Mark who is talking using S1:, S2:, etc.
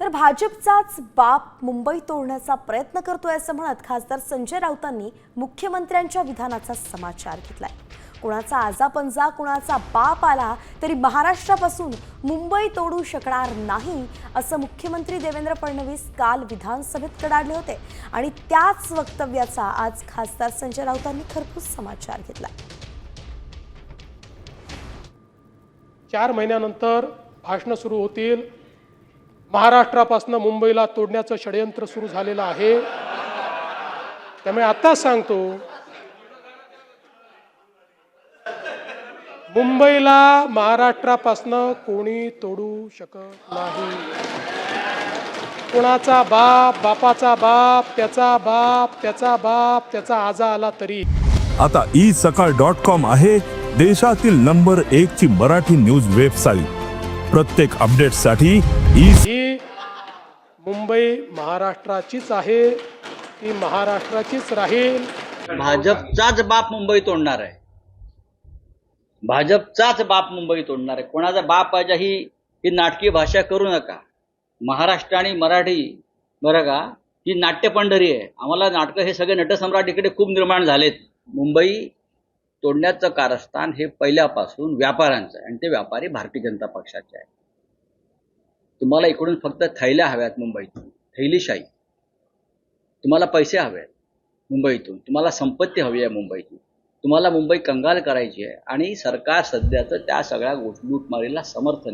S1: तर भाजपचाच बाप मुंबई तोडण्याचा प्रयत्न करतोय असं म्हणत खासदार संजय राऊतांनी मुख्यमंत्र्यांच्या विधानाचा समाचार घेतलाय. कुणाचा आजापंजा कुणाचा बाप आला तरी महाराष्ट्रापासून मुंबई तोडू शकणार नाही असं मुख्यमंत्री देवेंद्र फडणवीस काल विधानसभेत कडाडले होते. आणि त्याच वक्तव्याचा आज खासदार संजय राऊतांनी खरपूस समाचार घेतला
S2: चार महिन्यानंतर भाषणं सुरू होतील. महाराष्ट्रापासून मुंबईला तोडण्याचं षडयंत्र सुरू झालेलं आहे. त्यामुळे आत्ताच सांगतो मुंबईला महाराष्ट्रापासनं कोणी तोडू शकत नाही. कोणाचा बाप बापाचा बाप त्याचा बाप त्याचा बाप त्याचा आजा आला तरी.
S3: आता ई सकाळ डॉट कॉम आहे देशातील नंबर एक ची मराठी न्यूज वेबसाईट. प्रत्येक अपडेटसाठी ई
S2: ही मुंबई महाराष्ट्राचीच आहे. ती महाराष्ट्राचीच राहील.
S4: भाजपचाच बाप मुंबई तोडणार आहे. भाजपचाच बाप मुंबई तोडणार आहे. कोणाचा बाप पाहिजे ही ही नाटकी भाषा करू नका. महाराष्ट्र आणि मराठी बरं का ही नाट्य पंढरी आहे. आम्हाला नाटकं हे सगळे नटसम्राट इकडे खूप निर्माण झालेत. मुंबई तोडण्याचं कारस्थान हे पहिल्यापासून व्यापाऱ्यांचं आहे. आणि ते व्यापारी भारतीय जनता पक्षाचे आहे तुम्हाला इकडून फक्त थैल्या हव्यात मुंबईतून. थैलीशाही. तुम्हाला पैसे हवे आहेत मुंबईतून. तुम्हाला संपत्ती हवी आहे मुंबईतून. तुम्हाला मुंबई कंगाल करायची आहे. आणि सरकार सध्याचं त्या सगळ्या गोष्टी लूटमारीला समर्थन